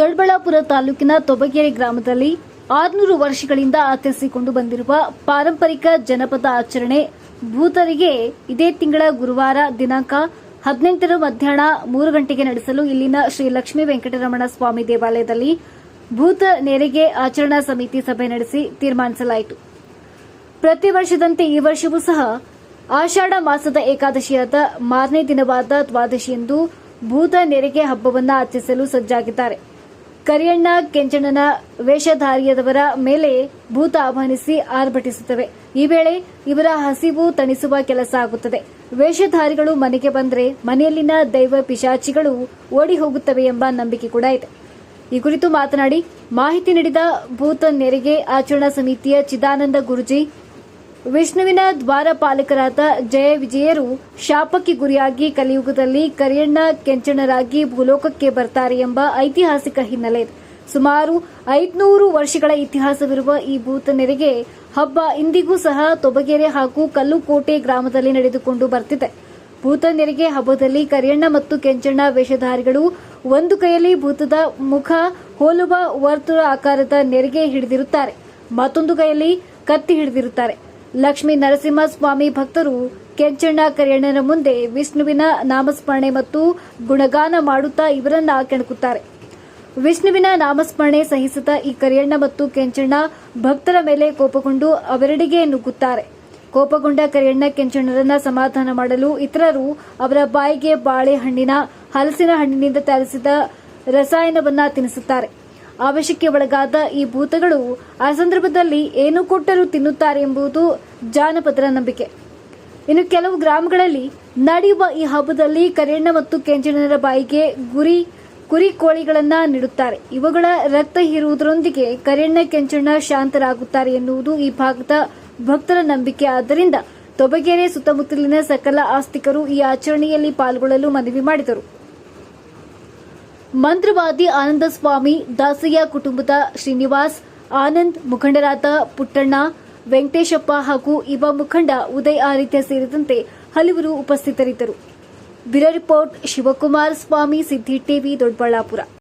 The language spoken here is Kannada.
ದೊಡ್ಡಬಳ್ಳಾಪುರ ತಾಲೂಕಿನ ತೊಬಗೆರೆ ಗ್ರಾಮದಲ್ಲಿ ಆರುನೂರು ವರ್ಷಗಳಿಂದ ಆಚರಿಸಿಕೊಂಡು ಬಂದಿರುವ ಪಾರಂಪರಿಕ ಜನಪದ ಆಚರಣೆ ಭೂತರಿಗೆ ಇದೇ ತಿಂಗಳ ಗುರುವಾರ ದಿನಾಂಕ ಹದಿನೆಂಟರ ಮಧ್ಯಾಹ್ನ ಮೂರು ಗಂಟೆಗೆ ನಡೆಸಲು ಇಲ್ಲಿನ ಶ್ರೀ ಲಕ್ಷ್ಮೀ ವೆಂಕಟರಮಣ ಸ್ವಾಮಿ ದೇವಾಲಯದಲ್ಲಿ ಭೂತ ನೆರಿಗೆ ಆಚರಣಾ ಸಮಿತಿ ಸಭೆ ನಡೆಸಿ ತೀರ್ಮಾನಿಸಲಾಯಿತು. ಪ್ರತಿ ವರ್ಷದಂತೆ ಈ ವರ್ಷವೂ ಸಹ ಆಷಾಢ ಮಾಸದ ಏಕಾದಶಿಯಾದ ಮಾರನೇ ದಿನವಾದ ದ್ವಾದಶಿಯಂದು ಭೂತ ನೆರಿಗೆ ಹಬ್ಬವನ್ನು ಆಚರಿಸಲು ಸಜ್ಜಾಗಿದ್ದಾರೆ. ಕರಿಯಣ್ಣ, ಕೆಂಚಣ್ಣನ ವೇಷಧಾರಿಯದವರ ಮೇಲೆ ಭೂತ ಆಹ್ವಾನಿಸಿ ಆರ್ಭಟಿಸುತ್ತವೆ. ಈ ವೇಳೆ ಇವರ ಹಸಿವು ತಣಿಸುವ ಕೆಲಸ ಆಗುತ್ತದೆ. ವೇಷಧಾರಿಗಳು ಮನೆಗೆ ಬಂದರೆ ಮನೆಯಲ್ಲಿನ ದೈವ ಪಿಶಾಚಿಗಳು ಓಡಿ ಹೋಗುತ್ತವೆ ಎಂಬ ನಂಬಿಕೆ ಕೂಡ ಇದೆ. ಈ ಕುರಿತು ಮಾತನಾಡಿ ಮಾಹಿತಿ ನೀಡಿದ ಭೂತ ನೆರಿಗೆ ಆಚರಣಾ ಸಮಿತಿಯ ಚಿದಾನಂದ ಗುರುಜಿ ವಿಷ್ಣುವಿನ ದ್ವಾರಪಾಲಕರಾದ ಜಯ ವಿಜಯರು ಶಾಪಕ್ಕೆ ಗುರಿಯಾಗಿ ಕಲಿಯುಗದಲ್ಲಿ ಕರಿಯಣ್ಣ ಕೆಂಚಣ್ಣರಾಗಿ ಭೂಲೋಕಕ್ಕೆ ಬರ್ತಾರೆ ಎಂಬ ಐತಿಹಾಸಿಕ ಹಿನ್ನೆಲೆ. ಸುಮಾರು ಐದುನೂರು ವರ್ಷಗಳ ಇತಿಹಾಸವಿರುವ ಈ ಭೂತ ನೆರಿಗೆ ಹಬ್ಬ ಇಂದಿಗೂ ಸಹ ತೊಬಗೆರೆ ಹಾಗೂ ಕಲ್ಲುಕೋಟೆ ಗ್ರಾಮದಲ್ಲಿ ನಡೆದುಕೊಂಡು ಬರ್ತಿದೆ. ಭೂತ ನೆರಿಗೆ ಹಬ್ಬದಲ್ಲಿ ಕರಿಯಣ್ಣ ಮತ್ತು ಕೆಂಚಣ್ಣ ವೇಷಧಾರಿಗಳು ಒಂದು ಕೈಯಲ್ಲಿ ಭೂತದ ಮುಖ, ಹೋಲುವ ವರ್ತುಳ ಆಕಾರದ ನೆರಿಗೆ ಹಿಡಿದಿರುತ್ತಾರೆ. ಮತ್ತೊಂದು ಕೈಯಲ್ಲಿ ಕತ್ತಿ ಹಿಡಿದಿರುತ್ತಾರೆ. ಲಕ್ಷ್ಮೀ ನರಸಿಂಹಸ್ವಾಮಿ ಭಕ್ತರು ಕೆಂಚಣ್ಣ ಕರಿಯಣ್ಣನ ಮುಂದೆ ವಿಷ್ಣುವಿನ ನಾಮಸ್ಮರಣೆ ಮತ್ತು ಗುಣಗಾನ ಮಾಡುತ್ತಾ ಇವರನ್ನ ಕೆಣಕುತ್ತಾರೆ. ವಿಷ್ಣುವಿನ ನಾಮಸ್ಮರಣೆ ಸಹಿಸಿದ ಈ ಕರಿಯಣ್ಣ ಮತ್ತು ಕೆಂಚಣ್ಣ ಭಕ್ತರ ಮೇಲೆ ಕೋಪಗೊಂಡು ಅವರೆಡೆಗೆ ನುಗ್ಗುತ್ತಾರೆ. ಕೋಪಗೊಂಡ ಕರಿಯಣ್ಣ ಕೆಂಚಣ್ಣರನ್ನ ಸಮಾಧಾನ ಮಾಡಲು ಇತರರು ಅವರ ಬಾಯಿಗೆ ಬಾಳೆಹಣ್ಣಿನ, ಹಲಸಿನ ಹಣ್ಣಿನಿಂದ ತಯಾರಿಸಿದ ರಸಾಯನವನ್ನ ತಿನ್ನಿಸುತ್ತಾರೆ ಆವೇಶಕ್ಕೆ ಒಳಗಾದ ಈ ಭೂತಗಳು ಆ ಸಂದರ್ಭದಲ್ಲಿ ಏನು ಕೊಟ್ಟರೂ ತಿನ್ನುತ್ತಾರೆ ಎಂಬುದು ಜಾನಪದರ ನಂಬಿಕೆ. ಇನ್ನು ಕೆಲವು ಗ್ರಾಮಗಳಲ್ಲಿ ನಡೆಯುವ ಈ ಹಬ್ಬದಲ್ಲಿ ಕರೆಣ್ಣ ಮತ್ತು ಕೆಂಚಣ್ಣರ ಬಾಯಿಗೆ ಗುರಿ, ಕುರಿ ಕೋಳಿಗಳನ್ನ ನೀಡುತ್ತಾರೆ. ಇವುಗಳ ರಕ್ತ ಹೀರುವುದರೊಂದಿಗೆ ಕರೆಣ್ಣ ಕೆಂಚಣ್ಣ ಶಾಂತರಾಗುತ್ತಾರೆ ಎನ್ನುವುದು ಈ ಭಾಗದ ಭಕ್ತರ ನಂಬಿಕೆ. ಆದ್ದರಿಂದ ತೊಬಗೆರೆ ಸುತ್ತಮುತ್ತಲಿನ ಸಕಲ ಆಸ್ತಿಕರು ಈ ಆಚರಣೆಯಲ್ಲಿ ಪಾಲ್ಗೊಳ್ಳಲು ಮನವಿ ಮಾಡಿದರು. ಮಂತ್ರವಾದಿ ಆನಂದ ಸ್ವಾಮಿ ದಾಸಯ್ಯ ಕುಟುಂಬದ ಶ್ರೀನಿವಾಸ್, ಆನಂದ್ ಮುಖಂಡರಾದ ಪುಟ್ಟಣ್ಣ, ವೆಂಕಟೇಶಪ್ಪ ಹಾಗೂ ಯುವ ಮುಖಂಡ ಉದಯ್ ಆದಿತ್ಯ ಸೇರಿದಂತೆ ಹಲವರು ಉಪಸ್ಥಿತರಿದ್ದರು. Bureau report Shivakumar Swamy Siddhi TV, Doddaballapura.